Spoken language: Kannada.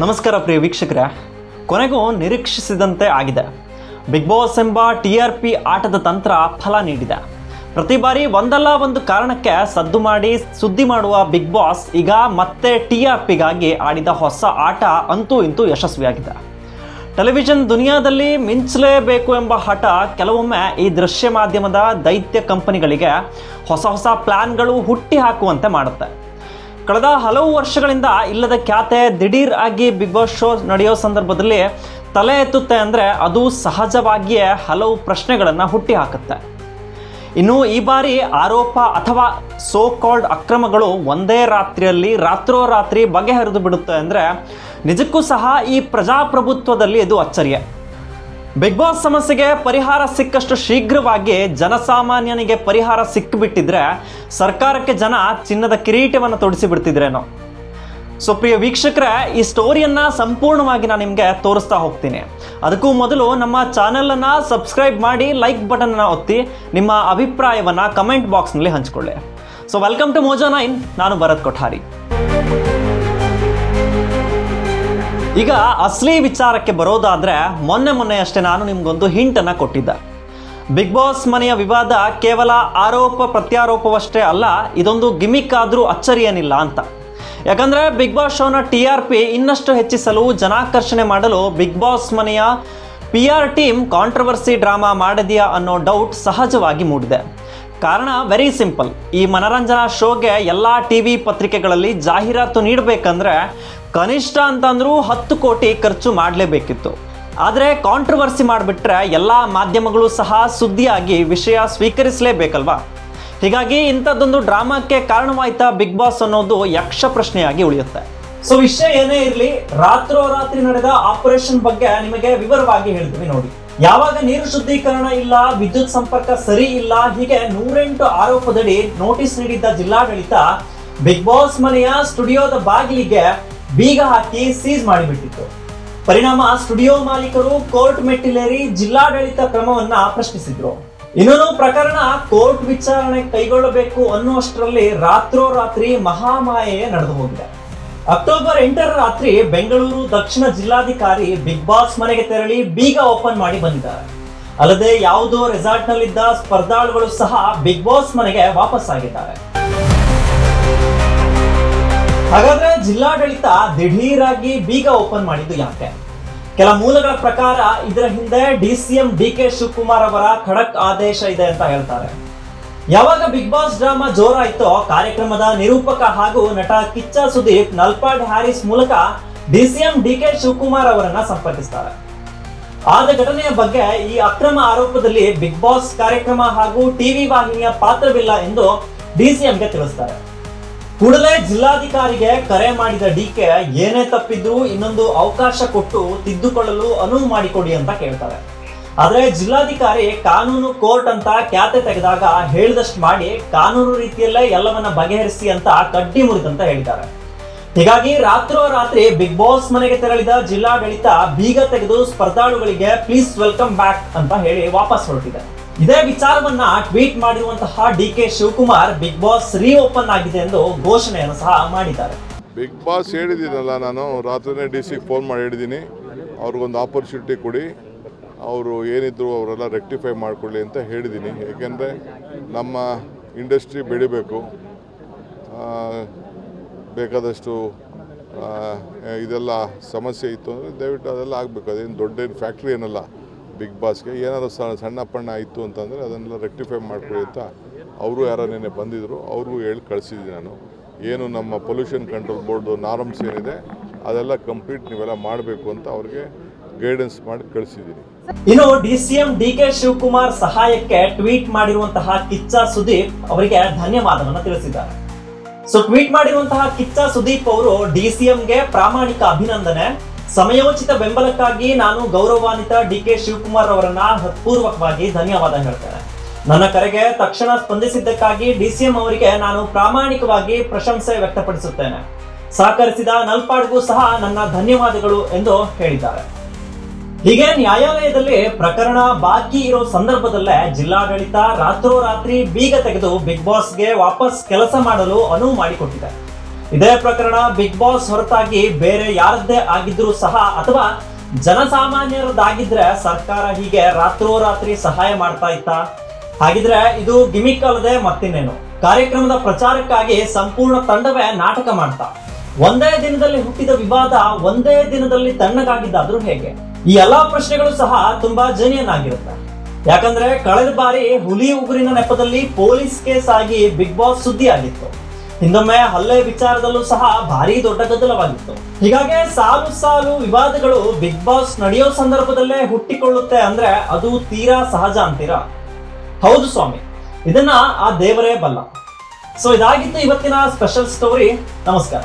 ನಮಸ್ಕಾರ ಪ್ರಿಯ ವೀಕ್ಷಕರೇ. ಕೊನೆಗೂ ನಿರೀಕ್ಷಿಸಿದಂತೆ ಆಗಿದೆ. ಬಿಗ್ ಬಾಸ್ ಎಂಬ ಟಿ ಆರ್ ಪಿ ಆಟದ ತಂತ್ರ ಫಲ ನೀಡಿದೆ. ಪ್ರತಿ ಬಾರಿ ಒಂದಲ್ಲ ಒಂದು ಕಾರಣಕ್ಕೆ ಸದ್ದು ಮಾಡಿ ಸುದ್ದಿ ಮಾಡುವ ಬಿಗ್ ಬಾಸ್ ಈಗ ಮತ್ತೆ ಟಿ ಆರ್ ಪಿಗಾಗಿ ಆಡಿದ ಹೊಸ ಆಟ ಅಂತೂ ಇಂತೂ ಯಶಸ್ವಿಯಾಗಿದೆ. ಟೆಲಿವಿಷನ್ ದುನಿಯಾದಲ್ಲಿ ಮಿಂಚಲೇಬೇಕು ಎಂಬ ಹಠ ಕೆಲವೊಮ್ಮೆ ಈ ದೃಶ್ಯ ಮಾಧ್ಯಮದ ದೈತ್ಯ ಕಂಪನಿಗಳಿಗೆ ಹೊಸ ಹೊಸ ಪ್ಲ್ಯಾನ್ಗಳು ಹುಟ್ಟಿ ಹಾಕುವಂತೆ ಮಾಡುತ್ತೆ. ಕಳೆದ ಹಲವು ವರ್ಷಗಳಿಂದ ಇಲ್ಲದ ಖ್ಯಾತೆ ದಿಢೀರ್ ಆಗಿ ಬಿಗ್ ಬಾಸ್ ಶೋ ನಡೆಯೋ ಸಂದರ್ಭದಲ್ಲಿ ತಲೆ ಎತ್ತುತ್ತೆ ಅಂದರೆ ಅದು ಸಹಜವಾಗಿಯೇ ಹಲವು ಪ್ರಶ್ನೆಗಳನ್ನು ಹುಟ್ಟಿ ಹಾಕುತ್ತೆ ಇನ್ನು ಈ ಬಾರಿ ಆರೋಪ ಅಥವಾ ಸೋ ಕಾಲ್ಡ್ ಅಕ್ರಮಗಳು ಒಂದೇ ರಾತ್ರಿಯಲ್ಲಿ ರಾತ್ರೋರಾತ್ರಿ ಬಗೆಹರಿದು ಬಿಡುತ್ತೆ ಅಂದರೆ ನಿಜಕ್ಕೂ ಸಹ ಈ ಪ್ರಜಾಪ್ರಭುತ್ವದಲ್ಲಿ ಇದು ಅಚ್ಚರಿಯೇ. ಬಿಗ್ ಬಾಸ್ ಸಮಸ್ಯೆಗೆ ಪರಿಹಾರ ಸಿಕ್ಕಷ್ಟು ಶೀಘ್ರವಾಗಿ ಜನಸಾಮಾನ್ಯನಿಗೆ ಪರಿಹಾರ ಸಿಕ್ಕಿಬಿಟ್ಟಿದ್ರೆ ಸರ್ಕಾರಕ್ಕೆ ಜನ ಚಿನ್ನದ ಕಿರೀಟವನ್ನು ತೊಡಿಸಿ ಬಿಡ್ತಿದ್ರೇನೋ. ಸೊ ಪ್ರಿಯ ವೀಕ್ಷಕರೇ, ಈ ಸ್ಟೋರಿಯನ್ನ ಸಂಪೂರ್ಣವಾಗಿ ನಾನು ನಿಮಗೆ ತೋರಿಸ್ತಾ ಹೋಗ್ತೀನಿ. ಅದಕ್ಕೂ ಮೊದಲು ನಮ್ಮ ಚಾನಲನ್ನು ಸಬ್ಸ್ಕ್ರೈಬ್ ಮಾಡಿ ಲೈಕ್ ಬಟನ್ನ ಒತ್ತಿ, ನಿಮ್ಮ ಅಭಿಪ್ರಾಯವನ್ನ ಕಮೆಂಟ್ ಬಾಕ್ಸ್ನಲ್ಲಿ ಹಂಚಿಕೊಳ್ಳಿ. So welcome to Mojo nine ನಾನು ಭರತ್ ಕೊಠಾರಿ. ಈಗ ಅಸಲಿ ವಿಚಾರಕ್ಕೆ ಬರೋದಾದರೆ ಮೊನ್ನೆ ಮೊನ್ನೆ ಅಷ್ಟೇ ನಾನು ನಿಮ್ಗೊಂದು ಹಿಂಟನ್ನು ಕೊಟ್ಟಿದ್ದೆ. ಬಿಗ್ ಬಾಸ್ ಮನೆಯ ವಿವಾದ ಕೇವಲ ಆರೋಪ ಪ್ರತ್ಯಾರೋಪವಷ್ಟೇ ಅಲ್ಲ, ಇದೊಂದು ಗಿಮಿಕ್ ಆದರೂ ಅಚ್ಚರಿಯೇನಿಲ್ಲ ಅಂತ. ಯಾಕಂದ್ರೆ ಬಿಗ್ ಬಾಸ್ ಶೋನ ಟಿ ಆರ್ ಪಿ ಇನ್ನಷ್ಟು ಹೆಚ್ಚಿಸಲು ಜನಾಕರ್ಷಣೆ ಮಾಡಲು ಬಿಗ್ ಬಾಸ್ ಮನೆಯ P R team controversy drama ಮಾಡಿದೆಯಾ ಅನ್ನೋ ಡೌಟ್ ಸಹಜವಾಗಿ ಮೂಡಿದೆ. ಕಾರಣ ವೆರಿ ಸಿಂಪಲ್ ಈ ಮನರಂಜನಾ ಶೋಗೆ ಎಲ್ಲ ಟಿ ವಿ ಪತ್ರಿಕೆಗಳಲ್ಲಿ ಜಾಹೀರಾತು ನೀಡಬೇಕಂದ್ರೆ ಕನಿಷ್ಠ ಅಂತಂದ್ರೂ ಹತ್ತು ಕೋಟಿ ಖರ್ಚು ಮಾಡಲೇಬೇಕಿತ್ತು. ಆದರೆ ಕಾಂಟ್ರವರ್ಸಿ ಮಾಡಿಬಿಟ್ರೆ ಎಲ್ಲ ಮಾಧ್ಯಮಗಳು ಸಹ ಸುದ್ದಿಯಾಗಿ ವಿಷಯ ಸ್ವೀಕರಿಸಲೇಬೇಕಲ್ವಾ? ಹೀಗಾಗಿ ಇಂಥದ್ದೊಂದು ಡ್ರಾಮಾಕ್ಕೆ ಕಾರಣವಾಯ್ತಾ ಬಿಗ್ ಬಾಸ್ ಅನ್ನೋದು ಯಕ್ಷ ಪ್ರಶ್ನೆಯಾಗಿ ಉಳಿಯುತ್ತೆ. ಸೊ ವಿಷಯ ಏನೇ ಇರಲಿ, ರಾತ್ರೋರಾತ್ರಿ ನಡೆದ ಆಪರೇಷನ್ ಬಗ್ಗೆ ನಿಮಗೆ ವಿವರವಾಗಿ ಹೇಳ್ತೀವಿ ನೋಡಿ. ಯಾವಾಗ ನೀರು ಶುದ್ಧೀಕರಣ ಇಲ್ಲ, ವಿದ್ಯುತ್ ಸಂಪರ್ಕ ಸರಿ ಇಲ್ಲ, ಹೀಗೆ ನೂರೆಂಟು ಆರೋಪದಡಿ ನೋಟಿಸ್ ನೀಡಿದ್ದ ಜಿಲ್ಲಾಡಳಿತ ಬಿಗ್ ಬಾಸ್ ಮನೆಯ ಸ್ಟುಡಿಯೋದ ಬಾಗಿಲಿಗೆ ಬೀಗ ಹಾಕಿ ಸೀಸ್ ಮಾಡಿಬಿಟ್ಟಿತ್ತು. ಪರಿಣಾಮ, ಸ್ಟುಡಿಯೋ ಮಾಲೀಕರು ಕೋರ್ಟ್ ಮೆಟ್ಟಿಲೇರಿ ಜಿಲ್ಲಾಡಳಿತ ಕ್ರಮವನ್ನ ಪ್ರಶ್ನಿಸಿದ್ರು. ಇನ್ನೊಂದು ಪ್ರಕರಣ ಕೋರ್ಟ್ ವಿಚಾರಣೆ ಕೈಗೊಳ್ಳಬೇಕು ಅನ್ನುವಷ್ಟರಲ್ಲಿ ರಾತ್ರೋರಾತ್ರಿ ಮಹಾಮಾಯೆ ನಡೆದು ಹೋಗಿದೆ. ಅಕ್ಟೋಬರ್ ಎಂಟರ ರಾತ್ರಿ ಬೆಂಗಳೂರು ದಕ್ಷಿಣ ಜಿಲ್ಲಾಧಿಕಾರಿ ಬಿಗ್ ಬಾಸ್ ಮನೆಗೆ ತೆರಳಿ ಬೀಗ ಓಪನ್ ಮಾಡಿ ಬಂದಿದ್ದಾರೆ. ಅಲ್ಲದೆ ಯಾವುದೋ ರೆಸಾರ್ಟ್ನಲ್ಲಿದ್ದ ಸ್ಪರ್ಧಾಳುಗಳು ಸಹ ಬಿಗ್ ಬಾಸ್ ಮನೆಗೆ ವಾಪಸ್ ಆಗಿದ್ದಾರೆ ಹಾಗಾದ್ರೆ ಜಿಲ್ಲಾಡಳಿತ ದಿಢೀರಾಗಿ ಬೀಗ ಓಪನ್ ಮಾಡಿದ್ದು ಯಾಕೆ? ಕೆಲ ಮೂಲಗಳ ಪ್ರಕಾರ ಇದರ ಹಿಂದೆ D C M D K Shivakumar ಅವರ ಖಡಕ್ ಆದೇಶ ಇದೆ ಅಂತ ಹೇಳ್ತಾರೆ. ಯಾವಾಗ ಬಿಗ್ ಬಾಸ್ ಡ್ರಾಮಾ ಜೋರಾಯ್ತೋ ಕಾರ್ಯಕ್ರಮದ ನಿರೂಪಕ ಹಾಗೂ ನಟ ಕಿಚ್ಚ ಸುದೀಪ್, ನಲ್ಪಾಡ್ ಹ್ಯಾರಿಸ್ ಮೂಲಕ D C M D K Shivakumar ಅವರನ್ನ ಸಂಪರ್ಕಿಸ್ತಾರೆ. ಆದ ಘಟನೆಯ ಬಗ್ಗೆ ಈ ಅಕ್ರಮ ಆರೋಪದಲ್ಲಿ ಬಿಗ್ ಬಾಸ್ ಕಾರ್ಯಕ್ರಮ ಹಾಗೂ ಟಿವಿ ವಾಹಿನಿಯ ಪಾತ್ರವಿಲ್ಲ ಎಂದು ಡಿ ಸಿ ಎಂಗೆ ತಿಳಿಸ್ತಾರೆ. ಕೂಡಲೇ ಜಿಲ್ಲಾಧಿಕಾರಿಗೆ ಕರೆ ಮಾಡಿದ ಡಿಕೆ ಏನೇ ತಪ್ಪಿದ್ರೂ ಇನ್ನೊಂದು ಅವಕಾಶ ಕೊಟ್ಟು ತಿದ್ದುಕೊಳ್ಳಲು ಅನುವು ಮಾಡಿಕೊಡಿ ಅಂತ ಕೇಳ್ತಾರೆ. ಆದ್ರೆ ಜಿಲ್ಲಾಧಿಕಾರಿ ಕಾನೂನು ಕೋರ್ಟ್ ಅಂತ ಖ್ಯಾತೆ ತೆಗೆದಾಗ ಹೇಳಿದಷ್ಟು ಮಾಡಿ ಕಾನೂನು ರೀತಿಯಲ್ಲೇ ಎಲ್ಲವನ್ನ ಬಗೆಹರಿಸಿ ಅಂತ ಕಡ್ಡಿ ಮುರಿದಂತ ಹೇಳಿದ್ದಾರೆ. ಹೀಗಾಗಿ ರಾತ್ರೋರಾತ್ರಿ ಬಿಗ್ ಬಾಸ್ ಮನೆಗೆ ತೆರಳಿದ ಜಿಲ್ಲಾಡಳಿತ ಬೀಗ ತೆಗೆದು ಸ್ಪರ್ಧಾಳುಗಳಿಗೆ ಪ್ಲೀಸ್ ವೆಲ್ಕಮ್ ಬ್ಯಾಕ್ ಅಂತ ಹೇಳಿ ವಾಪಸ್ ಹೊರಟಿದೆ. ಇದೇ ವಿಚಾರವನ್ನ ಟ್ವೀಟ್ ಮಾಡಿರುವಂತಹ D K Shivakumar big boss re open ಆಗಿದೆ ಎಂದು ಘೋಷಣೆಯನ್ನು ಸಹ ಮಾಡಿದ್ದಾರೆ. ಬಿಗ್ ಬಾಸ್ ಹೇಳಿದ್ದೀನಲ್ಲ ನಾನು, ರಾತ್ರಿನೇ ಡಿ ಸಿಗೆ ಫೋನ್ ಮಾಡಿ ಹೇಳಿದ್ದೀನಿ ಅವ್ರಿಗೊಂದು ಆಪರ್ಚುನಿಟಿ ಕೊಡಿ. ಅವರು ಏನಿದ್ರು ಅವರೆಲ್ಲ ರೆಕ್ಟಿಫೈ ಮಾಡಿಕೊಳ್ಳಿ ಅಂತ ಹೇಳಿದ್ದೀನಿ ಏಕೆಂದರೆ ನಮ್ಮ ಇಂಡಸ್ಟ್ರಿ ಬೆಳಿಬೇಕು. ಬೇಕಾದಷ್ಟು ಇದೆಲ್ಲ ಸಮಸ್ಯೆ ಇತ್ತು ಅಂದರೆ ದಯವಿಟ್ಟು ಅದೆಲ್ಲ ಆಗಬೇಕು. ಅದೇನು ದೊಡ್ಡ ಫ್ಯಾಕ್ಟ್ರಿ ಏನಲ್ಲ. ಬಿಗ್ ಬಾಸ್ಗೆ ಏನಾದರೂ ಸಣ್ಣ ಪಣ್ಣ ಇತ್ತು ಅಂತಂದರೆ ಅದನ್ನೆಲ್ಲ ರೆಕ್ಟಿಫೈ ಮಾಡ್ಕೊಳ್ಳಿ ಅಂತ ಅವರು ಯಾರೋ ನೆನೆ ಬಂದಿದ್ದರು ಅವ್ರಿಗೂ ಹೇಳಿ ಕಳಿಸಿದ್ದೀನಿ ನಾನು. ಏನು ನಮ್ಮ ಪೊಲ್ಯೂಷನ್ ಕಂಟ್ರೋಲ್ ಬೋರ್ಡು ನಾರ್ಮ್ಸ್ ಏನಿದೆ, ಅದೆಲ್ಲ ಕಂಪ್ಲೀಟ್ ನೀವೆಲ್ಲ ಮಾಡಬೇಕು ಅಂತ ಅವ್ರಿಗೆ ಗೈಡೆನ್ಸ್ ಮಾಡಿ ಕಳಿಸಿದ್ದೀನಿ. ಇನ್ನು D C M D K Shivakumar ಸಹಾಯಕ್ಕೆ ಟ್ವೀಟ್ ಮಾಡಿರುವಂತಹ ಕಿಚ್ಚ ಸುದೀಪ್ ಅವರಿಗೆ ಧನ್ಯವಾದವನ್ನು ತಿಳಿಸಿದ್ದಾರೆ. ಸೊ ಟ್ವೀಟ್ ಮಾಡಿರುವಂತಹ ಕಿಚ್ಚ ಸುದೀಪ್ ಅವರು ಡಿ ಸಿ ಎಂಗೆ ಪ್ರಾಮಾಣಿಕ ಅಭಿನಂದನೆ. ಸಮಯೋಚಿತ ಬೆಂಬಲಕ್ಕಾಗಿ ನಾನು ಗೌರವಾನ್ವಿತ ಡಿ ಕೆ ಶಿವಕುಮಾರ್ ಅವರನ್ನ ಹೃತ್ಪೂರ್ವಕವಾಗಿ ಧನ್ಯವಾದ ಹೇಳ್ತಾರೆ ನನ್ನ ಕರೆಗೆ ತಕ್ಷಣ ಸ್ಪಂದಿಸಿದ್ದಕ್ಕಾಗಿ ಡಿಸಿಎಂ ಅವರಿಗೆ ನಾನು ಪ್ರಾಮಾಣಿಕವಾಗಿ ಪ್ರಶಂಸೆ ವ್ಯಕ್ತಪಡಿಸುತ್ತೇನೆ. ಸಹಕರಿಸಿದ ನಲ್ಪಾಡ್ಗೂ ಸಹ ನನ್ನ ಧನ್ಯವಾದಗಳು ಎಂದು ಹೇಳಿದ್ದಾರೆ. ಹೀಗೆ ನ್ಯಾಯಾಲಯದಲ್ಲಿ ಪ್ರಕರಣ ಬಾಕಿ ಇರೋ ಸಂದರ್ಭದಲ್ಲೇ ಜಿಲ್ಲಾಡಳಿತ ರಾತ್ರೋರಾತ್ರಿ ಬೀಗ ತೆಗೆದು ಬಿಗ್ ಬಾಸ್ಗೆ ವಾಪಸ್ ಕೆಲಸ ಮಾಡಲು ಅನುವು ಮಾಡಿಕೊಟ್ಟಿದೆ. ಇದೇ ಪ್ರಕರಣ ಬಿಗ್ ಬಾಸ್ ಹೊರತಾಗಿ ಬೇರೆ ಯಾರದ್ದೇ ಆಗಿದ್ರೂ ಸಹ ಅಥವಾ ಜನಸಾಮಾನ್ಯರದ್ದಾಗಿದ್ರೆ ಸರ್ಕಾರ ಹೀಗೆ ರಾತ್ರೋರಾತ್ರಿ ಸಹಾಯ ಮಾಡ್ತಾ ಇತ್ತ? ಹಾಗಿದ್ರೆ ಇದು ಗಿಮಿಕ್ ಅಲ್ಲದೆ ಮತ್ತಿನ್ನೇನು? ಕಾರ್ಯಕ್ರಮದ ಪ್ರಚಾರಕ್ಕಾಗಿ ಸಂಪೂರ್ಣ ತಂಡವೇ ನಾಟಕ ಮಾಡ್ತಾ? ಒಂದೇ ದಿನದಲ್ಲಿ ಹುಟ್ಟಿದ ವಿವಾದ ಒಂದೇ ದಿನದಲ್ಲಿ ತಣ್ಣಗಾಗಿದ್ದಾದ್ರೂ ಹೇಗೆ? ಈ ಎಲ್ಲಾ ಪ್ರಶ್ನೆಗಳು ಸಹ ತುಂಬಾ ಜನಿಯನ್ ಆಗಿರುತ್ತೆ ಯಾಕಂದ್ರೆ ಕಳೆದ ಬಾರಿ ಹುಲಿ ಉಗುರಿನ ನೆಪದಲ್ಲಿ ಪೊಲೀಸ್ ಕೇಸ್ ಆಗಿ ಬಿಗ್ ಬಾಸ್ ಸುದ್ದಿ ಆಗಿತ್ತು ಹಿಂದೊಮ್ಮೆ ಹಲ್ಲೆ ವಿಚಾರದಲ್ಲೂ ಸಹ ಭಾರಿ ದೊಡ್ಡ ಗದ್ದಲವಾಗಿತ್ತು. ಹೀಗಾಗಿ ಸಾಲು ಸಾಲು ವಿವಾದಗಳು ಬಿಗ್ ಬಾಸ್ ನಡೆಯೋ ಸಂದರ್ಭದಲ್ಲೇ ಹುಟ್ಟಿಕೊಳ್ಳುತ್ತೆ ಅಂದ್ರೆ ಅದು ತೀರಾ ಸಹಜ ಅಂತೀರಾ? ಹೌದು ಸ್ವಾಮಿ, ಇದನ್ನ ಆ ದೇವರೇ ಬಲ್ಲ. ಸೊ ಇದಾಗಿತ್ತು ಇವತ್ತಿನ ಸ್ಪೆಷಲ್ ಸ್ಟೋರಿ ನಮಸ್ಕಾರ.